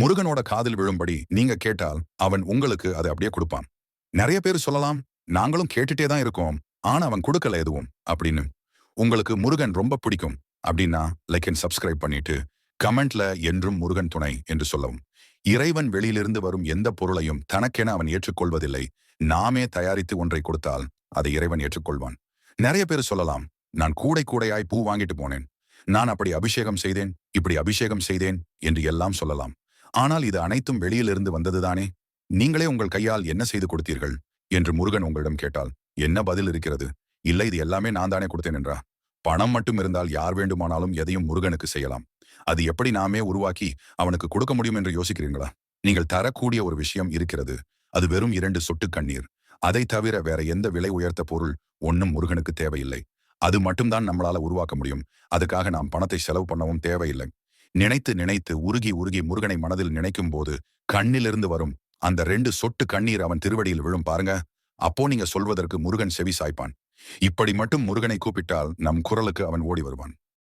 முருகனோட காதில் விழும்படி நீங்க கேட்டால் அவன் உங்களுக்கு அதை அப்படியே கொடுப்பான். நிறைய பேர் சொல்லலாம் நாங்களும் கேட்டுட்டே தான் இருக்கோம் ஆனா அவன் கொடுக்கல எதுவும் அப்படின்னு. உங்களுக்கு முருகன் ரொம்ப பிடிக்கும் அப்படின்னா லைக் அண்ட் சப்ஸ்கிரைப் பண்ணிட்டு கமெண்ட்ல என்றும் முருகன் துணை என்று சொல்லவும். இறைவன் வெளியிலிருந்து வரும் எந்த பொருளையும் தனக்கென அவன் ஏற்றுக்கொள்வதில்லை. நாமே தயாரித்து ஒன்றை கொடுத்தால் அதை இறைவன் ஏற்றுக்கொள்வான். நிறைய பேர் சொல்லலாம் நான் கூடை கூடையாய் பூ வாங்கிட்டு போனேன். நான் அப்படி அபிஷேகம் செய்தேன் இப்படி அபிஷேகம் செய்தேன் என்று எல்லாம் சொல்லலாம். ஆனால் இது அனைத்தும் வெளியிலிருந்து வந்ததுதானே? நீங்களே உங்கள் கையால் என்ன செய்து கொடுத்தீர்கள்? என்று முருகன் உங்களிடம் கேட்டால் என்ன பதில் இருக்கிறது? இல்லை இது எல்லாமே நான் தானே கொடுத்தேன் என்றா? பணம் மட்டும் இருந்தால் யார் வேண்டுமானாலும் எதையும் முருகனுக்கு செய்யலாம். அது எப்படி நாமே உருவாக்கி அவனுக்கு கொடுக்க முடியும் என்று யோசிக்கிறீங்களா நீங்கள் தரக்கூடிய ஒரு விஷயம் இருக்கிறது. அது வெறும் இரண்டு சொட்டு கண்ணீர். அதை தவிர வேற எந்த விலை உயர்த்த பொருள் ஒன்னும் முருகனுக்கு தேவையில்லை. அது மட்டும்தான் நம்மளால உருவாக்க முடியும். அதுக்காக நாம் பணத்தை செலவு பண்ணவும் தேவையில்லை. நினைத்து நினைத்து உருகி உருகி முருகனை மனதில் நினைக்கும் போது கண்ணிலிருந்து வரும் அந்த ரெண்டு சொட்டு கண்ணீர் அவன் திருவடியில் விழும் பாருங்க. அப்போ நீங்க சொல்வதற்கு முருகன் செவி சாய்ப்பான். இப்படி மட்டும் முருகனை கூப்பிட்டால் நம் குரலுக்கு அவன் ஓடி வருவான்.